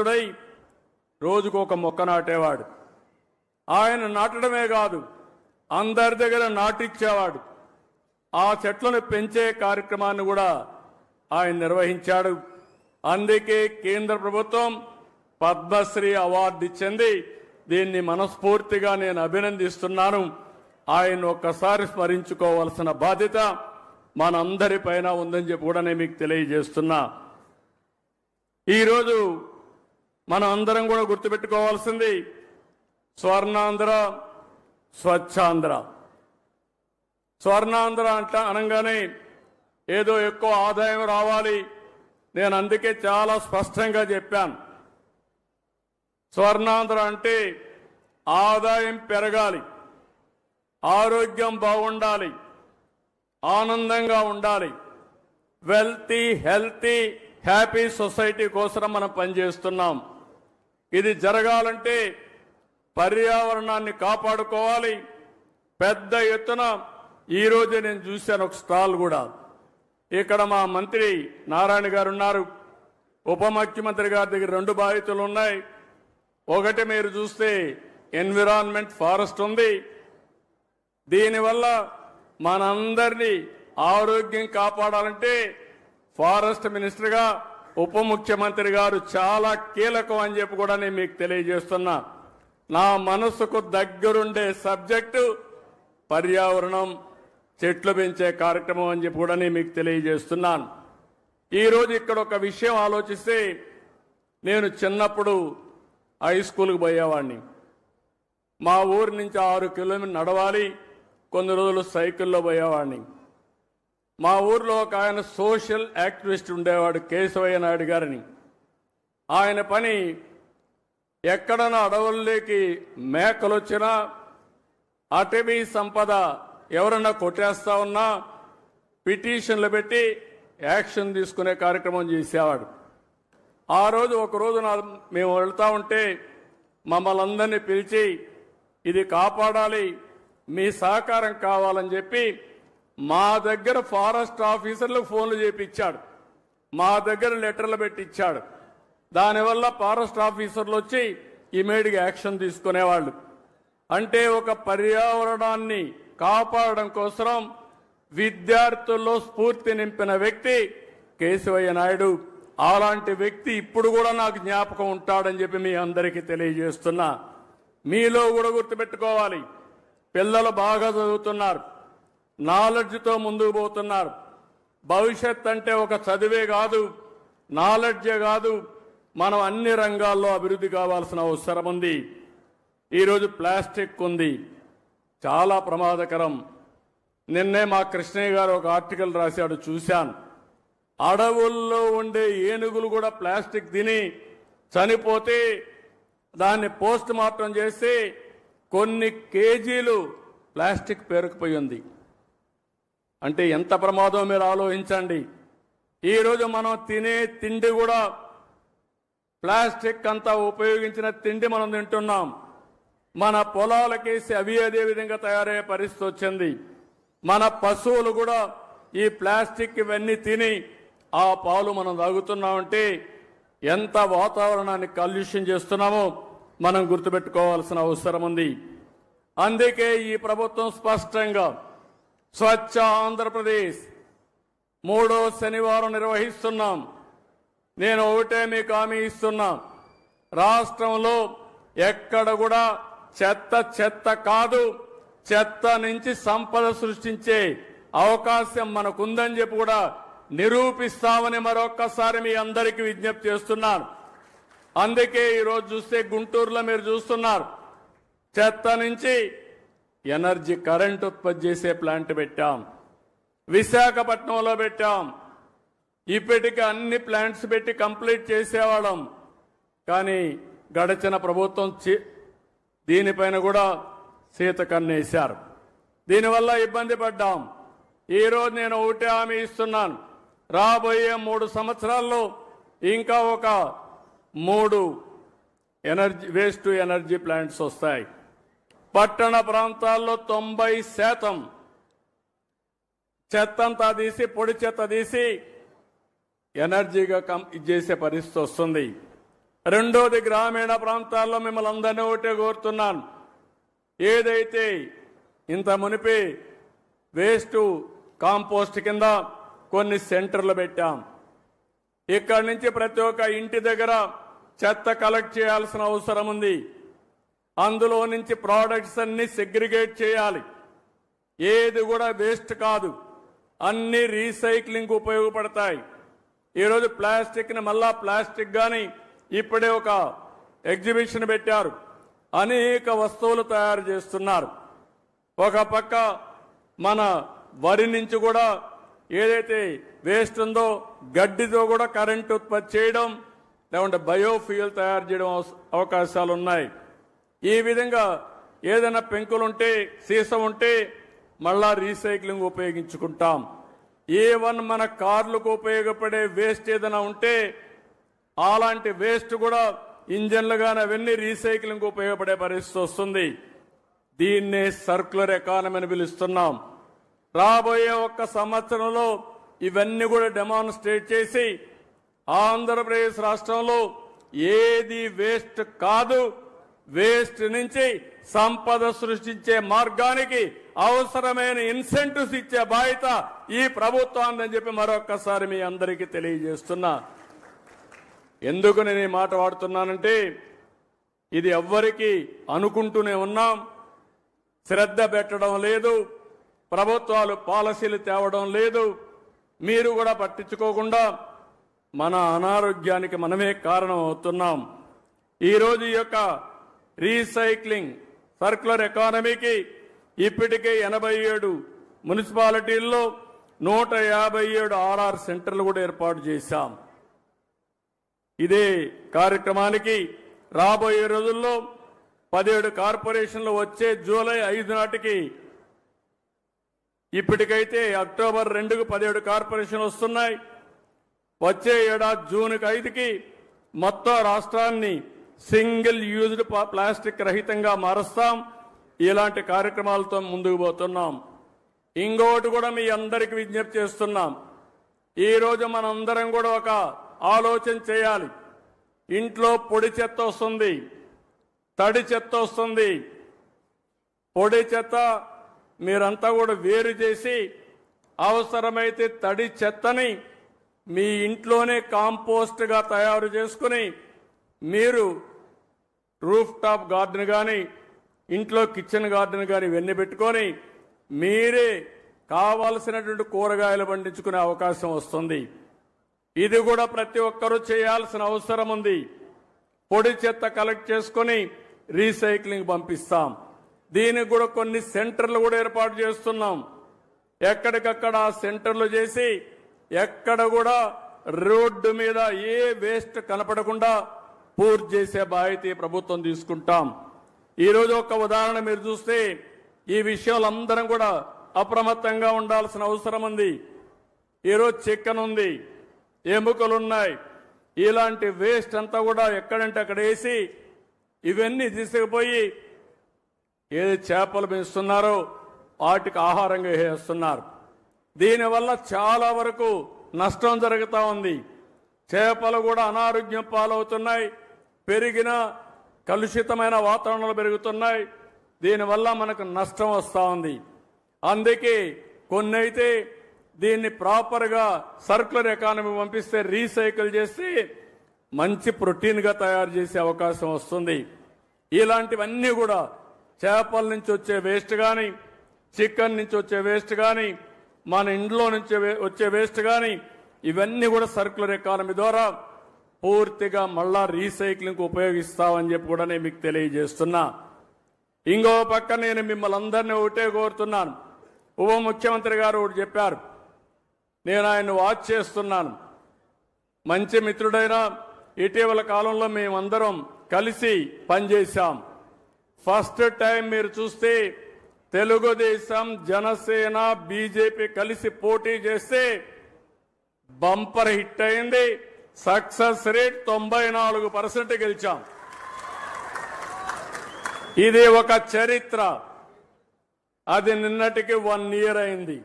ధనవంతుడై రోజుకు ఒక మొక్క నాటేవాడు. ఆయన నాటడమే కాదు అందరి దగ్గర నాటిచ్చేవాడు. ఆ చెట్లను పెంచే కార్యక్రమాన్ని కూడా ఆయన నిర్వహించాడు. అందుకే కేంద్ర ప్రభుత్వం పద్మశ్రీ అవార్డు ఇచ్చింది. దీన్ని మనస్ఫూర్తిగా నేను అభినందిస్తున్నాను. ఆయన ఒక్కసారి స్మరించుకోవాల్సిన బాధ్యత మనందరిపైన ఉందని చెప్పి కూడా నేను మీకు తెలియజేస్తున్నా. ఈరోజు మనం అందరం కూడా గుర్తుపెట్టుకోవాల్సింది స్వర్ణాంధ్ర స్వచ్ఛాంధ్ర. స్వర్ణాంధ్ర అంట అనగానే ఏదో ఎక్కువ ఆదాయం రావాలి. నేను అందుకే చాలా స్పష్టంగా చెప్పాను. స్వర్ణాంధ్ర అంటే ఆదాయం పెరగాలి. ఆరోగ్యం బాగుండాలి. ఆనందంగా ఉండాలి. వెల్తీ హెల్తీ హ్యాపీ సొసైటీ కోసం మనం పనిచేస్తున్నాం. ఇది జరగాలంటే పర్యావరణాన్ని కాపాడుకోవాలి. పెద్ద ఎత్తున ఈ నేను చూశాను ఒక స్టాల్ కూడా. ఇక్కడ మా మంత్రి నారాయణ గారు ఉన్నారు. ఉప ముఖ్యమంత్రి గారి దగ్గర రెండు బాధ్యతలు ఉన్నాయి. ఒకటి మీరు చూస్తే ఎన్విరాన్మెంట్ ఫారెస్ట్ ఉంది. దీనివల్ల మనందరినీ ఆరోగ్యం కాపాడాలంటే ఫారెస్ట్ మినిస్టర్గా ఉప ముఖ్యమంత్రి గారు చాలా కీలకం అని చెప్పి కూడా నేను మీకు తెలియజేస్తున్నా. నా మనసుకు దగ్గరుండే సబ్జెక్టు పర్యావరణం చెట్లు పెంచే కార్యక్రమం అని చెప్పి కూడా నేను మీకు తెలియజేస్తున్నాను. ఈరోజు ఇక్కడ ఒక విషయం ఆలోచిస్తే నేను చిన్నప్పుడు హై స్కూల్కి పోయేవాడిని. మా ఊరి నుంచి ఆరు కిలోమీటర్ నడవాలి కొన్ని రోజులు సైకిల్లో పోయేవాడిని. మా ఊర్లో ఒక ఆయన సోషల్ యాక్టివిస్ట్ ఉండేవాడు కేశవయ్య నాయుడు గారిని. ఆయన పని ఎక్కడన అడవుల్లోకి మేకలు వచ్చినా అటవీ సంపద ఎవరన్నా కొట్టేస్తా ఉన్నా పిటిషన్లు పెట్టి యాక్షన్ తీసుకునే కార్యక్రమం చేసేవాడు. ఆ రోజు ఒకరోజు నా మేము వెళ్తా ఉంటే మమ్మల్ని అందరినీ పిలిచి ఇది కాపాడాలి మీ సహకారం కావాలని చెప్పి మా దగ్గర ఫారెస్ట్ ఆఫీసర్లకు ఫోన్లు చేపించాడు. మా దగ్గర లెటర్లు పెట్టి ఇచ్చాడు దానివల్ల ఫారెస్ట్ ఆఫీసర్లు వచ్చి ఇమీడియట్గా యాక్షన్ తీసుకునేవాళ్ళు. అంటే ఒక పర్యావరణాన్ని కాపాడడం కోసం విద్యార్థుల్లో స్ఫూర్తి నింపిన వ్యక్తి కేశవయ్య నాయుడు. అలాంటి వ్యక్తి ఇప్పుడు కూడా నాకు జ్ఞాపకం ఉంటాడని చెప్పి మీ అందరికీ తెలియజేస్తున్నా. మీలో కూడా గుర్తుపెట్టుకోవాలి. పిల్లలు బాగా చదువుతున్నారు. నాలెడ్జ్తో ముందుకు పోతున్నారు. భవిష్యత్ అంటే ఒక చదివే కాదు నాలెడ్జే కాదు మనం అన్ని రంగాల్లో అభివృద్ధి కావాల్సిన అవసరం ఉంది. ఈరోజు ప్లాస్టిక్ ఉంది. చాలా ప్రమాదకరం. నిన్నే మా కృష్ణయ్య గారు ఒక ఆర్టికల్ రాశాడు చూశాను. అడవుల్లో ఉండే ఏనుగులు కూడా ప్లాస్టిక్ తిని చనిపోతే దాన్ని పోస్ట్ మార్టం చేసి కొన్ని కేజీలు ప్లాస్టిక్ పేరుకుపోయి ఉంది. అంటే ఎంత ప్రమాదం మీరు ఆలోచించండి. ఈరోజు మనం తినే తిండి కూడా ప్లాస్టిక్ అంతా ఉపయోగించిన తిండి మనం తింటున్నాం. మన పొలాలకేసి అవి అదే విధంగా తయారయ్యే పరిస్థితి వచ్చింది. మన పశువులు కూడా ఈ ప్లాస్టిక్ ఇవన్నీ తిని ఆ పాలు మనం తాగుతున్నామంటే ఎంత వాతావరణాన్ని కాలుష్యం చేస్తున్నామో మనం గుర్తుపెట్టుకోవాల్సిన అవసరం ఉంది. అందుకే ఈ ప్రభుత్వం స్పష్టంగా స్వచ్ఛ ఆంధ్రప్రదేశ్. మూడో శనివారం నిర్వహిస్తున్నాం. నేను ఒకటే మీకు హామీ ఇస్తున్నా. రాష్ట్రంలో ఎక్కడ కూడా చెత్త చెత్త కాదు. చెత్త నుంచి సంపద సృష్టించే అవకాశం మనకుందని చెప్పి కూడా నిరూపిస్తామని మరొక్కసారి మీ అందరికీ విజ్ఞప్తి చేస్తున్నాను. అందుకే ఈరోజు చూస్తే గుంటూరులో మీరు చూస్తున్నారు. చెత్త నుంచి ఎనర్జీ కరెంట్ ఉత్పత్తి చేసే ప్లాంట్ పెట్టాం. విశాఖపట్నంలో పెట్టాం. ఇప్పటికి అన్ని ప్లాంట్స్ పెట్టి కంప్లీట్ చేసేవాళ్ళం. కానీ గడచిన ప్రభుత్వం చి- దీనిపైన కూడా సీత కన్నేశారు. దీనివల్ల ఇబ్బంది పడ్డాం. ఈరోజు నేను ఒకటే హామీ ఇస్తున్నాను. రాబోయే మూడు సంవత్సరాల్లో ఇంకా ఒక మూడు ఎనర్జీ వేస్ట్ ఎనర్జీ ప్లాంట్స్ వస్తాయి. పట్టణ ప్రాంతాల్లో తొంభై శాతం చెత్తంతా తీసి పొడి చెత్త తీసి ఎనర్జీగా కం చేసే పరిస్థితి వస్తుంది. రెండోది గ్రామీణ ప్రాంతాల్లో మిమ్మల్ని అందరినీ ఒకటే కోరుతున్నాను. ఏదైతే ఇంత మునిపి వేస్ట్ కాంపోస్ట్ కింద కొన్ని సెంటర్లు పెట్టాం. ఇక్కడి నుంచి ప్రతి ఒక్క ఇంటి దగ్గర చెత్త కలెక్ట్ చేయాల్సిన అవసరం ఉంది. అందులో నుంచి ప్రోడక్ట్స్ అన్ని సెగ్రిగేట్ చేయాలి. ఏది కూడా వేస్ట్ కాదు. అన్ని రీసైక్లింగ్ ఉపయోగపడతాయి. ఈరోజు ప్లాస్టిక్ని మళ్ళా ప్లాస్టిక్ కానీ ఇప్పుడే ఒక ఎగ్జిబిషన్ పెట్టారు. అనేక వస్తువులు తయారు చేస్తున్నారు. ఒక పక్క మన వరి నుంచి కూడా ఏదైతే వేస్ట్ ఉందో గడ్డితో కూడా కరెంట్ ఉత్పత్తి చేయడం లేకుంటే బయోఫ్యూయల్ తయారు చేయడం అవకాశాలు ఉన్నాయి ఈ విధంగా ఏదైనా పెంకులుంటే సీసం ఉంటే మళ్ళా రీసైక్లింగ్ ఉపయోగించుకుంటాం. ఏ వన్ మన కార్లకు ఉపయోగపడే వేస్ట్ ఏదైనా ఉంటే అలాంటి వేస్ట్ కూడా ఇంజన్లు కానీ అవన్నీ రీసైక్లింగ్ ఉపయోగపడే పరిస్థితి వస్తుంది. దీన్నే సర్క్యులర్ ఎకానమీ అని పిలుస్తున్నాం. రాబోయే ఒక్క సంవత్సరంలో ఇవన్నీ కూడా డెమాన్స్ట్రేట్ చేసి ఆంధ్రప్రదేశ్ రాష్ట్రంలో ఏది వేస్ట్ కాదు వేస్ట్ నుంచి సంపద సృష్టించే మార్గానికి అవసరమైన ఇన్సెంటివ్స్ ఇచ్చే బాధ్యత ఈ ప్రభుత్వాన్ని చెప్పి మరొక్కసారి మీ అందరికీ తెలియజేస్తున్నా. ఎందుకు నేను ఈ మాట వాడుతున్నానంటే ఇది ఎవ్వరికి అనుకుంటూనే ఉన్నాం. శ్రద్ధ పెట్టడం లేదు. ప్రభుత్వాలు పాలసీలు తేవడం లేదు. మీరు కూడా పట్టించుకోకుండా మన అనారోగ్యానికి మనమే కారణం అవుతున్నాం ఈరోజు ఈ యొక్క రీసైక్లింగ్ సర్క్యులర్ ఎకానమీకి ఇప్పటికే ఎనభై ఏడు మున్సిపాలిటీల్లో నూట యాభై ఏడు ఆర్ఆర్ సెంటర్లు కూడా ఏర్పాటు చేశాం. ఇదే కార్యక్రమానికి రాబోయే రోజుల్లో పదిహేడు కార్పొరేషన్లు వచ్చే జూలై ఐదు నాటికి ఇప్పటికైతే అక్టోబర్ రెండుకు పదిహేడు కార్పొరేషన్లు వస్తున్నాయి. వచ్చే ఏడాది జూన్కి ఐదుకి మొత్తం రాష్ట్రాన్ని సింగిల్ యూజ్డ్ ప్లాస్టిక్ రహితంగా మారుస్తాం. ఇలాంటి కార్యక్రమాలతో ముందుకు పోతున్నాం. ఇంకోటి కూడా మీ అందరికి విజ్ఞప్తి చేస్తున్నాం. ఈరోజు మనందరం కూడా ఒక ఆలోచన చేయాలి. ఇంట్లో పొడి చెత్త వస్తుంది. తడి చెత్త వస్తుంది. పొడి చెత్త మీరంతా కూడా వేరు చేసి అవసరమైతే తడి చెత్తని మీ ఇంట్లోనే కాంపోస్ట్గా తయారు చేసుకుని మీరు రూఫ్ టాప్ గార్డెన్ కానీ ఇంట్లో కిచెన్ గార్డెన్ కానీ ఇవన్నీ పెట్టుకొని మీరే కావాల్సినటువంటి కూరగాయలు పండించుకునే అవకాశం వస్తుంది. ఇది కూడా ప్రతి ఒక్కరూ చేయాల్సిన అవసరం ఉంది. పొడి చెత్త కలెక్ట్ చేసుకొని రీసైక్లింగ్ పంపిస్తాం. దీనికి కూడా కొన్ని సెంటర్లు కూడా ఏర్పాటు చేస్తున్నాం. ఎక్కడికక్కడ ఆ సెంటర్లు చేసి ఎక్కడ కూడా రోడ్డు మీద ఏ వేస్ట్ కనపడకుండా పూర్తి చేసే బాధ్యత ఈ ప్రభుత్వం తీసుకుంటాం. ఈరోజు ఒక ఉదాహరణ మీరు చూస్తే ఈ విషయంలో అందరం కూడా అప్రమత్తంగా ఉండాల్సిన అవసరం ఉంది. ఈరోజు చికెన్ ఉంది ఎముకలు ఉన్నాయి ఇలాంటి వేస్ట్ అంతా కూడా ఎక్కడంటే అక్కడ వేసి ఇవన్నీ తీసుకుపోయి ఏది చేపలు పెంచుతున్నారో వాటికి ఆహారంగా వేస్తున్నారు. దీనివల్ల చాలా వరకు నష్టం జరుగుతూ ఉంది. చేపలు కూడా అనారోగ్యం పాలవుతున్నాయి. పెరిగిన కలుషితమైన వాతావరణాలు పెరుగుతున్నాయి. దీనివల్ల మనకు నష్టం వస్తూ ఉంది. అందుకే కొన్ని అయితే దీన్ని ప్రాపర్గా సర్కులర్ ఎకానమీ పంపిస్తే రీసైకిల్ చేసి మంచి ప్రోటీన్గా తయారు చేసే అవకాశం వస్తుంది. ఇలాంటివన్నీ కూడా చేపల నుంచి వచ్చే వేస్ట్ కానీ చికెన్ నుంచి వచ్చే వేస్ట్ కానీ మన ఇంట్లో నుంచి వచ్చే వేస్ట్ కానీ ఇవన్నీ కూడా సర్కులర్ ఎకానమీ ద్వారా పూర్తిగా మళ్ళా రీసైక్లింగ్ ఉపయోగిస్తామని చెప్పి కూడా నేను మీకు తెలియజేస్తున్నా. ఇంకో పక్క నేను మిమ్మల్ని అందరినీ ఒకటే కోరుతున్నాను. ఉప ముఖ్యమంత్రి గారు ఒకటి చెప్పారు. నేను ఆయన వాచ్ చేస్తున్నాను. మంచి మిత్రుడైన ఇటీవల కాలంలో మేమందరం కలిసి పనిచేశాం. ఫస్ట్ టైం మీరు చూస్తే తెలుగుదేశం జనసేన బీజేపీ కలిసి పోటీ చేస్తే బంపర్ హిట్ అయింది. సక్సెస్ రేట్ తొంభై నాలుగు పర్సెంట్ గెలిచాం. ఇది ఒక చరిత్ర. అది నిన్నటికి వన్ ఇయర్ అయింది.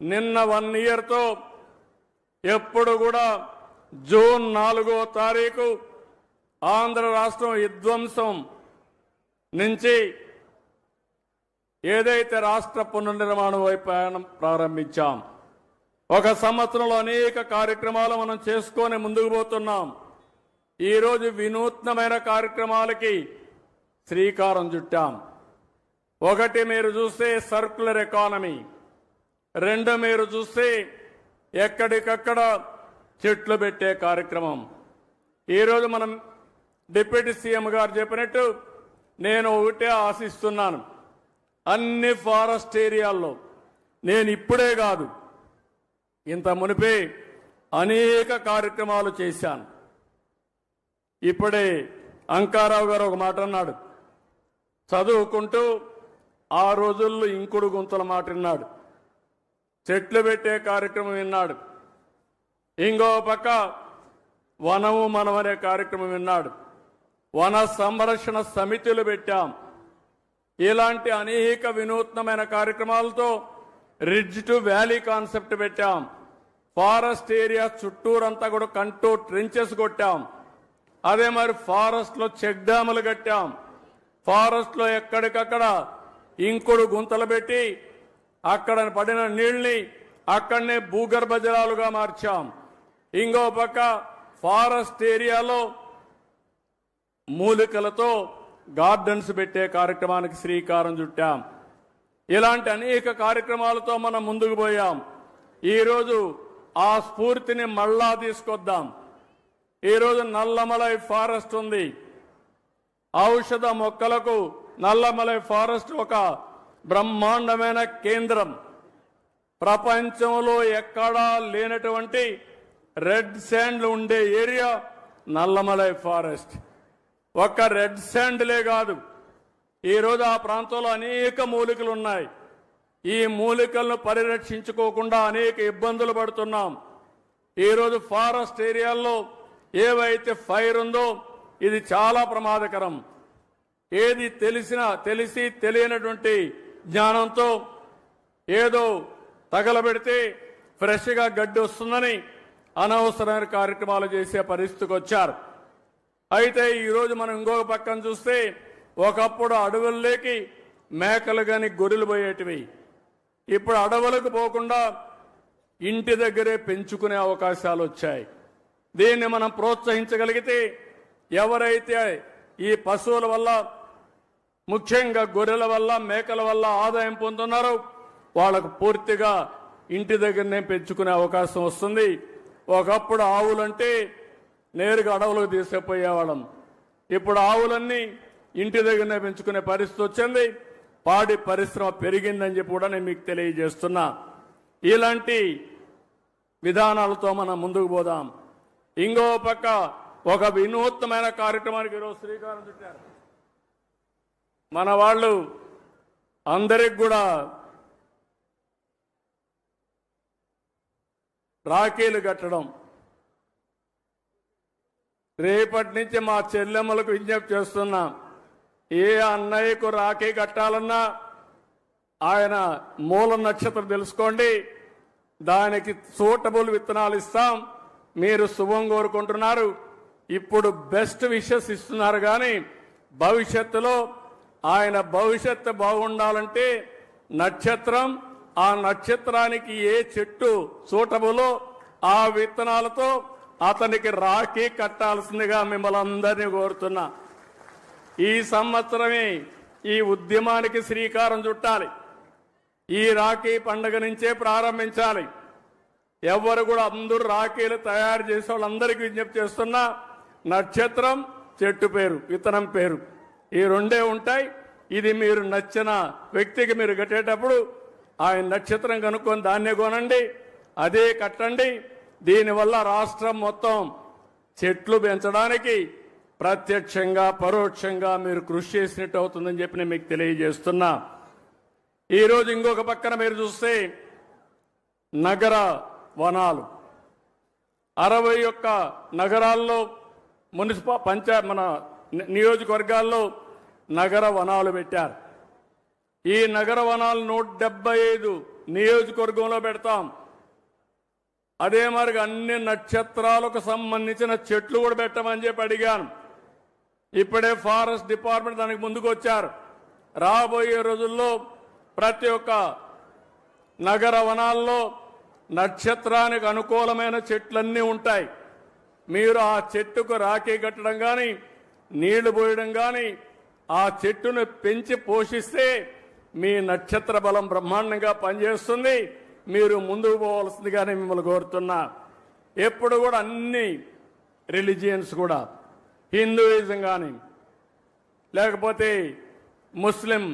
నిన్న వన్ ఇయర్తో ఎప్పుడు కూడా జూన్ నాలుగో తారీఖు ఆంధ్ర రాష్ట్రం విధ్వంసం నుంచి ఏదైతే రాష్ట్ర పునర్నిర్మాణం వైపు ప్రయాణం ప్రారంభించాం ఒక సంవత్సరంలో అనేక కార్యక్రమాలు మనం చేసుకొని ముందుకు పోతున్నాం. ఈరోజు వినూత్నమైన కార్యక్రమాలకి శ్రీకారం చుట్టాం. ఒకటి మీరు చూస్తే సర్కులర్ ఎకానమీ. రెండు మీరు చూస్తే ఎక్కడికక్కడ చెట్లు పెట్టే కార్యక్రమం. ఈరోజు మనం డిప్యూటీ సీఎం గారు చెప్పినట్టు నేను ఒకటే ఆశిస్తున్నాను. అన్ని ఫారెస్ట్ ఏరియాల్లో నేను ఇప్పుడే కాదు ఇంత మునిపే అనేక కార్యక్రమాలు చేశాను. ఇప్పుడే అంకారావు గారు ఒక మాట అన్నాడు. చదువుకుంటూ ఆ రోజుల్లో ఇంకుడు గుంతల మాట విన్నాడు. చెట్లు పెట్టే కార్యక్రమం విన్నాడు. ఇంకో పక్క వనము మనం అనే కార్యక్రమం విన్నాడు. వన సంరక్షణ సమితులు పెట్టాం. ఇలాంటి అనేక వినూత్నమైన కార్యక్రమాలతో రిడ్జ్ టు వ్యాలీ కాన్సెప్ట్ పెట్టాం. ఫారెస్ట్ ఏరియా చుట్టూరంతా కూడా కంటూ ట్రెంచెస్ కొట్టాం. అదే మరి ఫారెస్ట్లో చెక్ డ్యాములు కట్టాం. ఫారెస్ట్లో ఎక్కడికక్కడ ఇంకుడు గుంతలు పెట్టి అక్కడ పడిన నీళ్ళని అక్కడనే భూగర్భ జలాలుగా మార్చాం. ఇంకో పక్క ఫారెస్ట్ ఏరియాలో మూలికలతో గార్డెన్స్ పెట్టే కార్యక్రమానికి శ్రీకారం చుట్టాం. ఇలాంటి అనేక కార్యక్రమాలతో మనం ముందుకు పోయాం. ఈరోజు ఆ స్ఫూర్తిని మళ్ళా తీసుకొద్దాం. ఈరోజు నల్లమలై ఫారెస్ట్ ఉంది. ఔషధ మొక్కలకు నల్లమలై ఫారెస్ట్ ఒక బ్రహ్మాండమైన కేంద్రం. ప్రపంచంలో ఎక్కడా లేనటువంటి రెడ్ శాండ్లు ఉండే ఏరియా నల్లమలై ఫారెస్ట్. ఒక్క రెడ్ శాండ్లే కాదు ఈరోజు ఆ ప్రాంతంలో అనేక మూలికలు ఉన్నాయి. ఈ మూలికలను పరిరక్షించుకోకుండా అనేక ఇబ్బందులు పడుతున్నాం. ఈరోజు ఫారెస్ట్ ఏరియాల్లో ఏవైతే ఫైర్ ఉందో ఇది చాలా ప్రమాదకరం. ఏది తెలిసినా తెలిసి తెలియనటువంటి జ్ఞానంతో ఏదో తగలబెడితే ఫ్రెష్గా గడ్డి వస్తుందని అనవసరమైన కార్యక్రమాలు చేసే పరిస్థితికి వచ్చారు. అయితే ఈరోజు మనం ఇంకొక పక్కన చూస్తే ఒకప్పుడు అడవుల్లోకి మేకలు కానీ గొర్రెలు పోయేటివి. ఇప్పుడు అడవులకు పోకుండా ఇంటి దగ్గరే పెంచుకునే అవకాశాలు వచ్చాయి. దీన్ని మనం ప్రోత్సహించగలిగితే ఎవరైతే ఈ పశువుల వల్ల ముఖ్యంగా గొర్రెల వల్ల మేకల వల్ల ఆదాయం పొందుతున్నారో వాళ్ళకు పూర్తిగా ఇంటి దగ్గరనే పెంచుకునే అవకాశం వస్తుంది. ఒకప్పుడు ఆవులంటే నేరుగా అడవులకు తీసుకుపోయేవాళ్ళం. ఇప్పుడు ఆవులన్నీ ఇంటి దగ్గరనే పెంచుకునే పరిస్థితి వచ్చింది. పాడి పరిశ్రమ పెరిగిందని చెప్పి కూడా నేను మీకు తెలియజేస్తున్నా. ఇలాంటి విధానాలతో మనం ముందుకు పోదాం. ఇంకో పక్క ఒక వినూత్నమైన కార్యక్రమానికి ఈరోజు శ్రీకారం చుట్టారు. మన వాళ్ళు అందరికి కూడా రాఖీలు కట్టడం. రేపటి నుంచి మా చెల్లెమ్మలకు విజ్ఞప్తి చేస్తున్నాం. ఏ అన్నయ్యకు రాఖీ కట్టాలన్నా ఆయన మూల నక్షత్రం తెలుసుకోండి. దానికి సూటబుల్ విత్తనాలు ఇస్తాం. మీరు శుభం కోరుకుంటున్నారు. ఇప్పుడు బెస్ట్ విషెస్ ఇస్తున్నారు కానీ భవిష్యత్తులో ఆయన భవిష్యత్తు బాగుండాలంటే నక్షత్రం ఆ నక్షత్రానికి ఏ చెట్టు సూటబులో ఆ విత్తనాలతో అతనికి రాఖీ కట్టాల్సిందిగా మిమ్మల్ని అందరినీ కోరుతున్నా. ఈ సంవత్సరమే ఈ ఉద్యమానికి శ్రీకారం చుట్టాలి. ఈ రాఖీ పండుగ నుంచే ప్రారంభించాలి. ఎవరు కూడా అందరూ రాఖీలు తయారు చేసే వాళ్ళందరికీ విజ్ఞప్తి చేస్తున్నా నక్షత్రం చెట్టు పేరు విత్తనం పేరు ఈ రెండే ఉంటాయి. ఇది మీరు నచ్చిన వ్యక్తికి మీరు కట్టేటప్పుడు ఆయన నక్షత్రం కనుక్కొని దాన్నే కొనండి అదే కట్టండి. దీనివల్ల రాష్ట్రం మొత్తం చెట్లు పెంచడానికి ప్రత్యక్షంగా పరోక్షంగా మీరు కృషి చేసినట్టు అవుతుందని చెప్పి నేను మీకు తెలియజేస్తున్నా. ఈరోజు ఇంకొక పక్కన మీరు చూస్తే నగర వనాలు. అరవై ఒక్క నగరాల్లో మున్సిపల్ పంచా మన నియోజకవర్గాల్లో నగర వనాలు పెట్టారు. ఈ నగర వనాలు నూట డెబ్బై ఐదు నియోజకవర్గంలో పెడతాం. అదే మరి అన్ని నక్షత్రాలకు సంబంధించిన చెట్లు కూడా పెట్టమని చెప్పి అడిగాను. ఇప్పుడే ఫారెస్ట్ డిపార్ట్మెంట్ దానికి ముందుకు వచ్చారు. రాబోయే రోజుల్లో ప్రతి ఒక్క నగర వనాల్లో నక్షత్రానికి అనుకూలమైన చెట్లన్నీ ఉంటాయి. మీరు ఆ చెట్టుకు రాఖీ కట్టడం కానీ నీళ్ళు పోయడం కానీ ఆ చెట్టును పెంచి పోషిస్తే మీ నక్షత్ర బలం బ్రహ్మాండంగా పనిచేస్తుంది. మీరు ముందుకు పోవాల్సిందిగానే మిమ్మల్ని కోరుతున్నా. ఎప్పుడు కూడా అన్ని రిలీజియన్స్ కూడా హిందూయిజం కానీ లేకపోతే ముస్లిం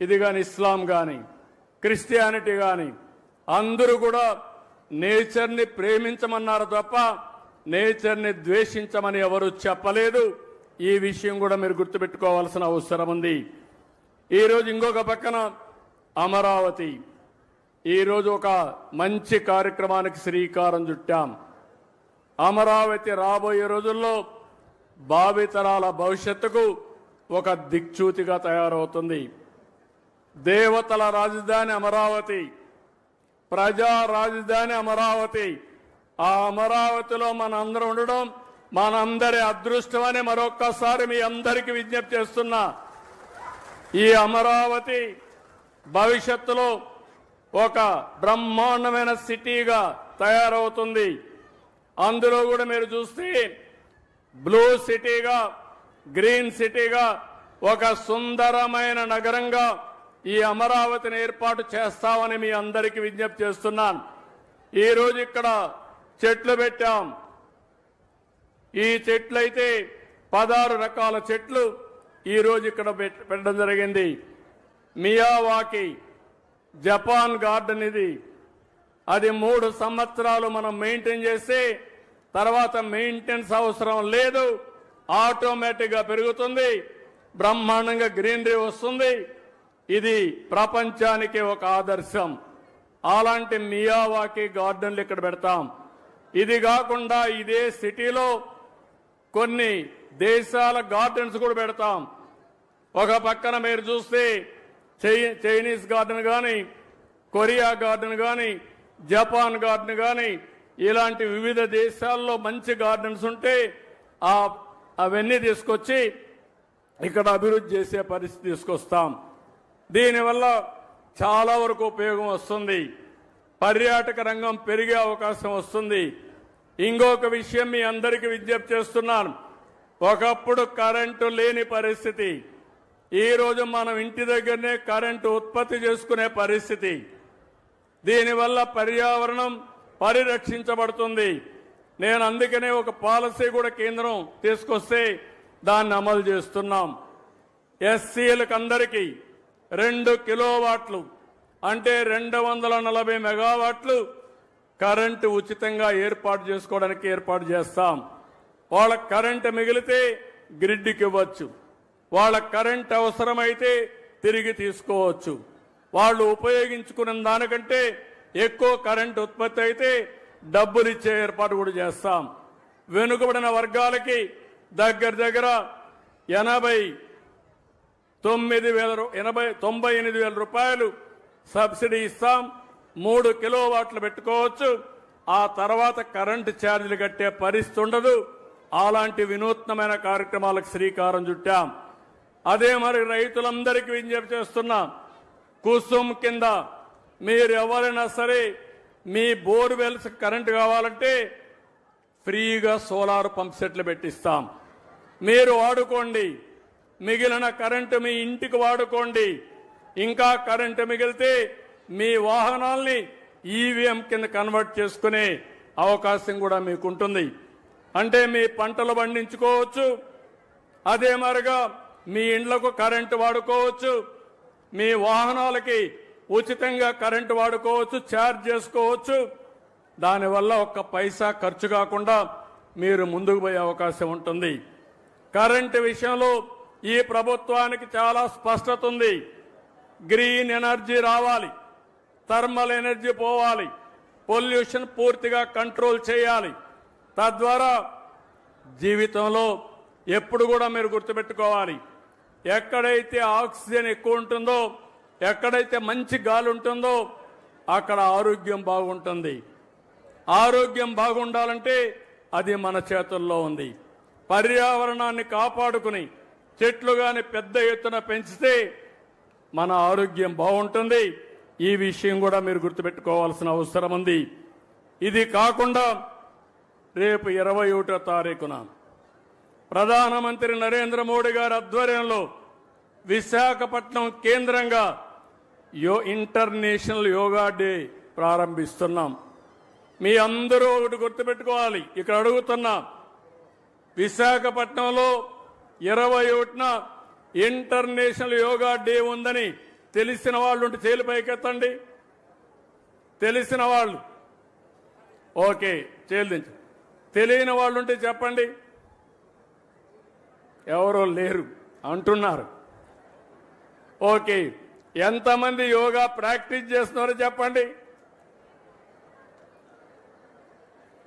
ఇది కానీ ఇస్లాం కానీ క్రిస్టియానిటీ కానీ అందరూ కూడా నేచర్ని ప్రేమించమన్నారు తప్ప నేచర్ని ద్వేషించమని ఎవరు చెప్పలేదు. ఈ విషయం కూడా మీరు గుర్తుపెట్టుకోవాల్సిన అవసరం ఉంది. ఈరోజు ఇంకొక పక్కన అమరావతి. ఈరోజు ఒక మంచి కార్యక్రమానికి శ్రీకారం చుట్టాం. అమరావతి రాబోయే రోజుల్లో భావితరాల భవిష్యత్తుకు ఒక దిక్చూతిగా తయారవుతుంది. దేవతల రాజధాని అమరావతి ప్రజా రాజధాని అమరావతి. ఆ అమరావతిలో మనందరం ఉండడం మనందరి అదృష్టం అని మరొక్కసారి మీ అందరికీ విజ్ఞప్తి చేస్తున్నా. ఈ అమరావతి భవిష్యత్తులో ఒక బ్రహ్మాండమైన సిటీగా తయారవుతుంది. అందులో కూడా మీరు చూస్తే బ్లూ సిటీగా గ్రీన్ సిటీగా ఒక సుందరమైన నగరంగా ఈ అమరావతిని ఏర్పాటు చేస్తామని మీ అందరికీ విజ్ఞప్తి చేస్తున్నాను. ఈరోజు ఇక్కడ చెట్లు పెట్టాం. ఈ చెట్లు అయితే పదహారు రకాల చెట్లు ఈరోజు ఇక్కడ పెట్టడం జరిగింది. మియావాకి జపాన్ గార్డెన్ ఇది. అది మూడు సంవత్సరాలు మనం మెయింటైన్ చేస్తే తర్వాత మెయింటెనెన్స్ అవసరం లేదు. ఆటోమేటిక్గా పెరుగుతుంది. బ్రహ్మాండంగా గ్రీనరీ వస్తుంది. ఇది ప్రపంచానికి ఒక ఆదర్శం. అలాంటి మియావాకి గార్డెన్లు ఇక్కడ పెడతాం. ఇది కాకుండా ఇదే సిటీలో కొన్ని దేశాల గార్డెన్స్ కూడా పెడతాం. ఒక పక్కన మీరు చూస్తే చై- చైనీస్ గార్డెన్ కానీ కొరియా గార్డెన్ కానీ జపాన్ గార్డెన్ కానీ ఇలాంటి వివిధ దేశాల్లో మంచి గార్డెన్స్ ఉంటే ఆ అవన్నీ తీసుకొచ్చి ఇక్కడ అభివృద్ధి చేసే పరిస్థితి తీసుకొస్తాం. దీనివల్ల చాలా వరకు ఉపయోగం వస్తుంది. పర్యాటక రంగం పెరిగే అవకాశం వస్తుంది. ఇంకొక విషయం మీ అందరికీ విజ్ఞప్తి చేస్తున్నాను. ఒకప్పుడు కరెంటు లేని పరిస్థితి. ఈ రోజు మనం ఇంటి దగ్గరనే కరెంటు ఉత్పత్తి చేసుకునే పరిస్థితి. దీనివల్ల పర్యావరణం పరిరక్షించబడుతుంది. నేను అందుకనే ఒక పాలసీ కూడా కేంద్రం తీసుకొస్తే దాన్ని అమలు చేస్తున్నాం. ఎస్సీలకు అందరికీ రెండు కిలోవాట్లు అంటే రెండు వందల నలభై మెగావాట్లు కరెంటు ఉచితంగా ఏర్పాటు చేసుకోవడానికి ఏర్పాటు చేస్తాం. వాళ్ళ కరెంటు మిగిలితే గ్రిడ్కి ఇవ్వచ్చు. వాళ్ళ కరెంట్ అవసరమైతే తిరిగి తీసుకోవచ్చు. వాళ్ళు ఉపయోగించుకున్న దానికంటే ఎక్కువ కరెంట్ ఉత్పత్తి అయితే డబ్బులు ఇచ్చే ఏర్పాటు కూడా చేస్తాం. వెనుకబడిన వర్గాలకి దగ్గర దగ్గర ఎనభై తొమ్మిది వేల ఎనభై తొంభై ఎనిమిది వేల రూపాయలు సబ్సిడీ ఇస్తాం. మూడు కిలో వాట్లు పెట్టుకోవచ్చు. ఆ తర్వాత కరెంటు ఛార్జీలు కట్టే పరిస్థితి ఉండదు. అలాంటి వినూత్నమైన కార్యక్రమాలకు శ్రీకారం చుట్టాం. అదే మరి రైతులందరికీ విజ్ఞప్తి చేస్తున్నాం కుసుమ్ కింద మీరు ఎవరైనా సరే మీ బోర్వెల్స్ కరెంటు కావాలంటే ఫ్రీగా సోలార్ పంప్ సెట్లు పెట్టిస్తాం. మీరు వాడుకోండి. మిగిలిన కరెంటు మీ ఇంటికి వాడుకోండి. ఇంకా కరెంటు మిగిలితే మీ వాహనాల్ని ఈవీఎం కింద కన్వర్ట్ చేసుకునే అవకాశం కూడా మీకు ఉంటుంది అంటే మీ పంటలు పండించుకోవచ్చు. అదే మరిగా మీ ఇండ్లకు కరెంటు వాడుకోవచ్చు. మీ వాహనాలకి ఉచితంగా కరెంటు వాడుకోవచ్చు ఛార్జ్ చేసుకోవచ్చు. దానివల్ల ఒక్క పైసా ఖర్చు కాకుండా మీరు ముందుకు పోయే అవకాశం ఉంటుంది. కరెంటు విషయంలో ఈ ప్రభుత్వానికి చాలా స్పష్టత ఉంది. గ్రీన్ ఎనర్జీ రావాలి. థర్మల్ ఎనర్జీ పోవాలి. పొల్యూషన్ పూర్తిగా కంట్రోల్ చేయాలి. తద్వారా జీవితంలో ఎప్పుడు కూడా మీరు గుర్తుపెట్టుకోవాలి. ఎక్కడైతే ఆక్సిజన్ ఎక్కువ ఉంటుందో ఎక్కడైతే మంచి గాలి ఉంటుందో అక్కడ ఆరోగ్యం బాగుంటుంది. ఆరోగ్యం బాగుండాలంటే అది మన చేతుల్లో ఉంది. పర్యావరణాన్ని కాపాడుకుని చెట్లు కానీ పెద్ద ఎత్తున పెంచితే మన ఆరోగ్యం బాగుంటుంది. ఈ విషయం కూడా మీరు గుర్తుపెట్టుకోవాల్సిన అవసరం ఉంది. ఇది కాకుండా రేపు ఇరవై ఒకటో తారీఖున ప్రధానమంత్రి నరేంద్ర మోడీ గారి ఆధ్వర్యంలో విశాఖపట్నం కేంద్రంగా యో ఇంటర్నేషనల్ యోగా డే ప్రారంభిస్తున్నాం. మీ అందరూ ఒకటి గుర్తుపెట్టుకోవాలి. ఇక్కడ అడుగుతున్నా. విశాఖపట్నంలో ఇరవై ఒకటిన ఇంటర్నేషనల్ యోగా డే ఉందని తెలిసిన వాళ్ళు ఉంటే చేలు పైకెత్తండి. తెలిసిన వాళ్ళు. ఓకే చేలు తెలియని వాళ్ళు ఉంటే చెప్పండి. ఎవరో లేరు. అంటున్నారు. ఓకే. ఎంతమంది యోగా ప్రాక్టీస్ చేస్తున్నారో చెప్పండి.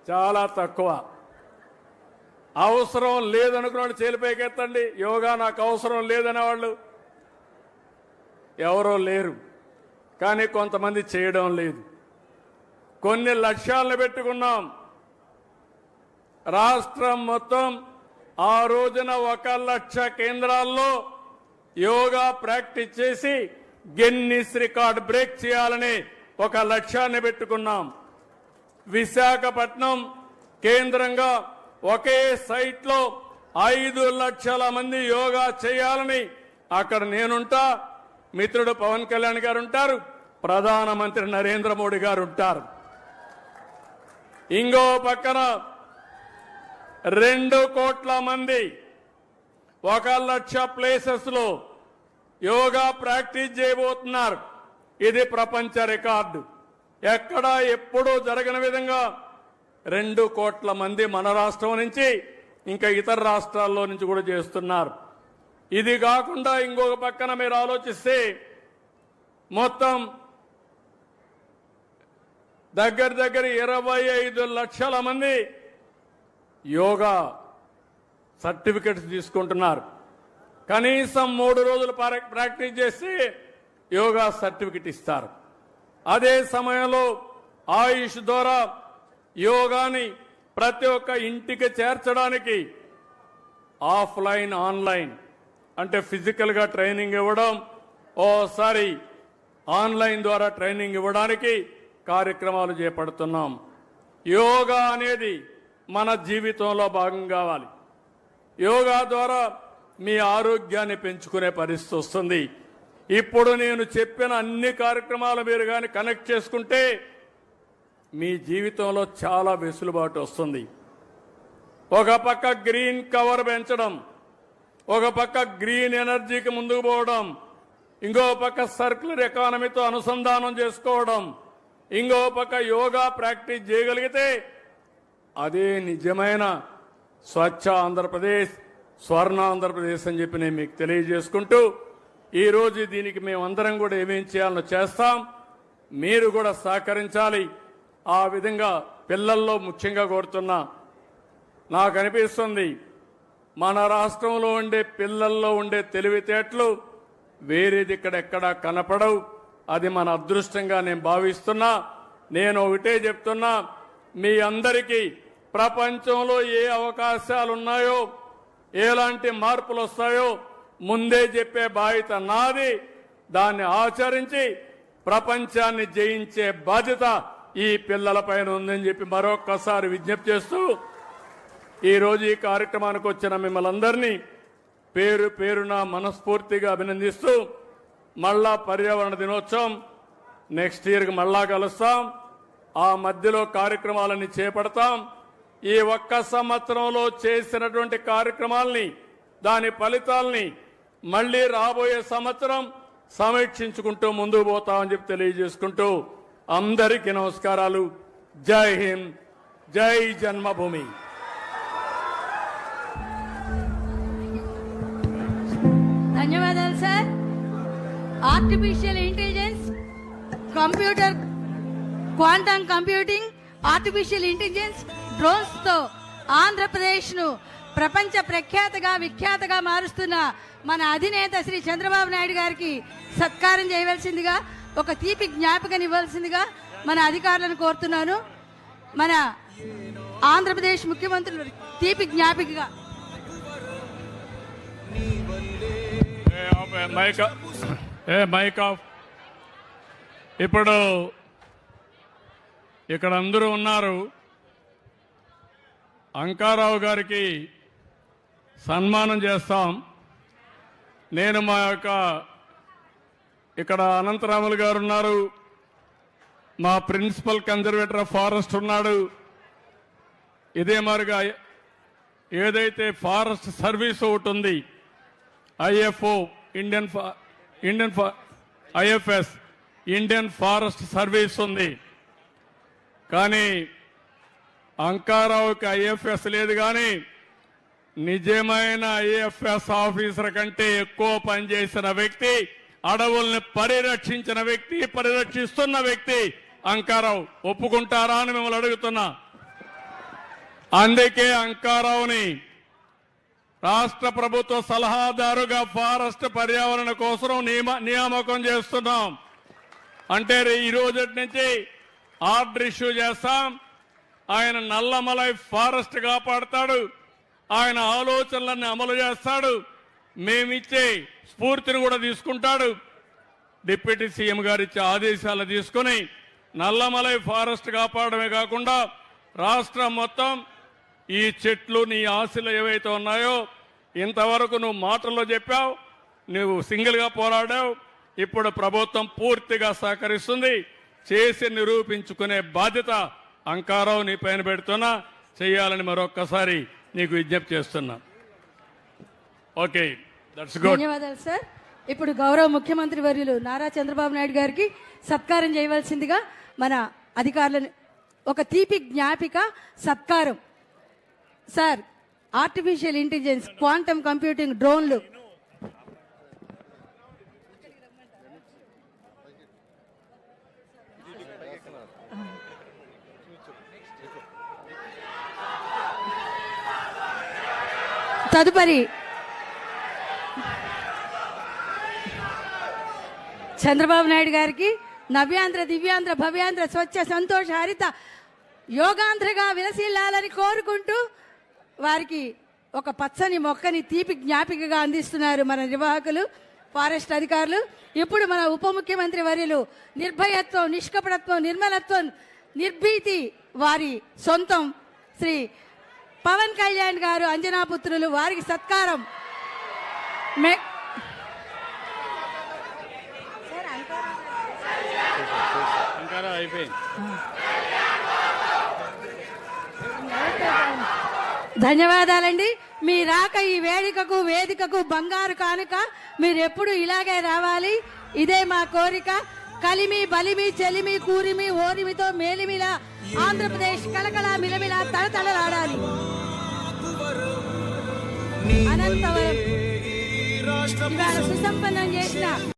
చాలా తక్కువ. అవసరం లేదనుకున్న చేలిపైకెత్తండి యోగా నాకు అవసరం లేదనే వాళ్ళు ఎవరో లేరు. కానీ కొంతమంది చేయడం లేదు. కొన్ని లక్ష్యాలను పెట్టుకున్నాం. రాష్ట్రం మొత్తం ఆ రోజున ఒక లక్ష కేంద్రాల్లో యోగా ప్రాక్టీస్ చేసి గిన్నిస్ రికార్డ్ బ్రేక్ చేయాలని ఒక లక్ష్యాన్ని పెట్టుకున్నాం. విశాఖపట్నం కేంద్రంగా ఒకే సైట్లో ఐదు లక్షల మంది యోగా చేయాలని అక్కడ నేనుంటా. మిత్రుడు పవన్ కళ్యాణ్ గారు ఉంటారు. ప్రధానమంత్రి నరేంద్ర మోడీ గారు ఉంటారు. ఇంకో పక్కన రెండు కోట్ల మంది ఒక లక్ష ప్లేసెస్లో యోగా ప్రాక్టీస్ చేయబోతున్నారు. ఇది ప్రపంచ రికార్డు. ఎక్కడా ఎప్పుడూ జరగని విధంగా రెండు కోట్ల మంది మన రాష్ట్రం నుంచి ఇంకా ఇతర రాష్ట్రాల్లో నుంచి కూడా చేస్తున్నారు. ఇది కాకుండా ఇంకొక పక్కన మీరు ఆలోచిస్తే మొత్తం దగ్గర దగ్గర ఇరవై ఐదు లక్షల మంది యోగా సర్టిఫికెట్స్ తీసుకుంటున్నారు. కనీసం మూడు రోజులు ప్రాక్టీస్ చేసి యోగా సర్టిఫికెట్ ఇస్తారు. అదే సమయంలో ఆయుష్ ద్వారా యోగాని ప్రతి ఒక్క ఇంటికి చేర్చడానికి ఆఫ్లైన్ ఆన్లైన్ అంటే ఫిజికల్గా ట్రైనింగ్ ఇవ్వడం ఓసారి ఆన్లైన్ ద్వారా ట్రైనింగ్ ఇవ్వడానికి కార్యక్రమాలు చేపడుతున్నాం. యోగా అనేది మన జీవితంలో భాగం కావాలి. యోగా ద్వారా మీ ఆరోగ్యాన్ని పెంచుకునే పరిస్థితి వస్తుంది. ఇప్పుడు నేను చెప్పిన అన్ని కార్యక్రమాలు మీరు కానీ కనెక్ట్ చేసుకుంటే మీ జీవితంలో చాలా వెసులుబాటు వస్తుంది. ఒక పక్క గ్రీన్ కవర్ పెంచడం ఒక పక్క గ్రీన్ ఎనర్జీకి ముందుకు పోవడం ఇంకో పక్క సర్క్యులర్ ఎకానమీతో అనుసంధానం చేసుకోవడం ఇంకో పక్క యోగా ప్రాక్టీస్ చేయగలిగితే అదే నిజమైన స్వచ్ఛ ఆంధ్రప్రదేశ్. స్వర్ణ ఆంధ్రప్రదేశ్ అని చెప్పి నేను మీకు తెలియజేసుకుంటూ ఈరోజు దీనికి మేమందరం కూడా ఏమేం చేయాలో చేస్తాం. మీరు కూడా సహకరించాలి. ఆ విధంగా పిల్లల్లో ముఖ్యంగా కోరుతున్నా నాకు అనిపిస్తుంది మన రాష్ట్రంలో ఉండే పిల్లల్లో ఉండే తెలివితేటలు వేరేది ఇక్కడెక్కడా కనపడవు. అది మన అదృష్టంగా నేను భావిస్తున్నా. నేను ఒకటే చెప్తున్నా మీ అందరికీ ప్రపంచంలో ఏ అవకాశాలు ఉన్నాయో ఎలాంటి మార్పులు వస్తాయో ముందే చెప్పే బాధ్యత నాది. దాన్ని ఆచరించి ప్రపంచాన్ని జయించే బాధ్యత ఈ పిల్లలపైన ఉందని చెప్పి మరొక్కసారి విజ్ఞప్తి చేస్తూ ఈరోజు ఈ కార్యక్రమానికి వచ్చిన మిమ్మల్ని అందరినీ పేరు పేరున మనస్ఫూర్తిగా అభినందిస్తూ మళ్ళా పర్యావరణ దినోత్సవం నెక్స్ట్ ఇయర్కి మళ్ళా కలుస్తాం. ఆ మధ్యలో కార్యక్రమాలన్నీ చేపడతాం. ఈ ఒక్క సంవత్సరంలో చేసినటువంటి కార్యక్రమాల్ని దాని ఫలితాల్ని మళ్ళీ రాబోయే సంవత్సరం సమీక్షించుకుంటూ ముందుకు పోతామని చెప్పి తెలియజేసుకుంటూ అందరికీ నమస్కారాలు. జై హింద్ జై జన్మభూమి. ధన్యవాదాలు sir. Artificial intelligence computer quantum computing artificial intelligence డ్రోన్స్తో ఆంధ్రప్రదేశ్ను ప్రపంచ ప్రఖ్యాతగా విఖ్యాతగా మారుస్తున్న మన అధినేత శ్రీ చంద్రబాబు నాయుడు గారికి సత్కారం చేయవలసిందిగా ఒక తీపి జ్ఞాపకం ఇవ్వాల్సిందిగా మన అధికారులను కోరుతున్నాను. మన ఆంధ్రప్రదేశ్ ముఖ్యమంత్రులు తీపి జ్ఞాపికగా. ఇప్పుడు ఇక్కడ అందరూ ఉన్నారు. అంకారావు గారికి సన్మానం చేస్తాం. నేను మా యొక్క ఇక్కడ అనంతరాములు గారు ఉన్నారు. మా ప్రిన్సిపల్ కన్జర్వేటర్ ఆఫ్ ఫారెస్ట్ ఉన్నాడు. ఇదే మరిగా ఏదైతే ఫారెస్ట్ సర్వీస్ ఒకటి ఉంది ఐఎఫ్ఓ ఇండియన్ ఫా- ఇండియన్ ఫా- ఐఎఫ్ఎస్ ఇండియన్ ఫారెస్ట్ సర్వీస్ ఉంది. కానీ అంకారావుకి ఐఎఫ్ఎస్ లేదు కానీ నిజమైన ఐఎఫ్ఎస్ ఆఫీసర్ కంటే ఎక్కువ పనిచేసిన వ్యక్తి అడవుల్ని పరిరక్షించిన వ్యక్తి పరిరక్షిస్తున్న వ్యక్తి అంకారావు ఒప్పుకుంటారా అని మిమ్మల్ని అడుగుతున్నా. అందుకే అంకారావుని రాష్ట్ర ప్రభుత్వ సలహాదారుగా ఫారెస్ట్ పర్యావరణ కోసం నియమ నియామకం చేస్తున్నాం. అంటే రే- ఈ రోజు నుంచి ఆర్డర్ ఇష్యూ చేస్తాం. ఆయన నల్లమలై ఫారెస్ట్ కాపాడతాడు. ఆయన ఆలోచనలన్నీ అమలు చేస్తాడు. మేమిచ్చే స్ఫూర్తిని కూడా తీసుకుంటాడు. డిప్యూటీ సీఎం గారు ఇచ్చే ఆదేశాలు తీసుకుని నల్లమలై ఫారెస్ట్ కాపాడమే కాకుండా రాష్ట్రం మొత్తం ఈ చెట్లు నీ ఆశలు ఏవైతే ఉన్నాయో ఇంతవరకు నువ్వు మాటల్లో చెప్పావు నువ్వు సింగిల్గా పోరాడావు. ఇప్పుడు ప్రభుత్వం పూర్తిగా సహకరిస్తుంది. చేసి నిరూపించుకునే బాధ్యత అంకారావు నీ పైన పెడుతున్నా చేయాలని మరొక్కసారి నీకు విజ్ఞప్తి చేస్తున్నా. ఓకే దట్స్ గుడ్ ధన్యవాదాలు సార్ ఇప్పుడు గౌరవ ముఖ్యమంత్రి వర్యులు నారా చంద్రబాబు నాయుడు గారికి సత్కారం చేయవలసిందిగా మన అధికారులను ఒక తీపి జ్ఞాపిక సత్కారం. Sir artificial intelligence quantum computing డ్రోన్లు తదుపరి చంద్రబాబు నాయుడు గారికి నవ్యాంధ్ర దివ్యాంధ్ర భవ్యాంధ్ర స్వచ్ఛ సంతోష హరిత యోగాంధ్రగా విలసిల్లాలని కోరుకుంటూ వారికి ఒక పచ్చని మొక్కని తీపి జ్ఞాపికగా అందిస్తున్నారు మన నిర్వాహకులు ఫారెస్ట్ అధికారులు. ఇప్పుడు మన ఉప ముఖ్యమంత్రి వర్యులు నిర్భయత్వం నిష్కపటత్వం నిర్మలత్వం నిర్భీతి వారి సొంతం శ్రీ పవన్ కళ్యాణ్ గారు అంజనాపుత్రులు వారికి సత్కారం. ధన్యవాదాలండి. మీ రాక ఈ వేదికకు వేదికకు బంగారు కానుక. మీరు ఎప్పుడు ఇలాగే రావాలి. ఇదే మా కోరిక. కలిమి బలిమి చెలిమి కూరిమి ఓరిమితో మేలిమిలా ఆంధ్రప్రదేశ్ కలకల మిలమిలా తలతలలాడాలి. అనంతవరం. ఇవాళ సుసంపన్నం చేసిన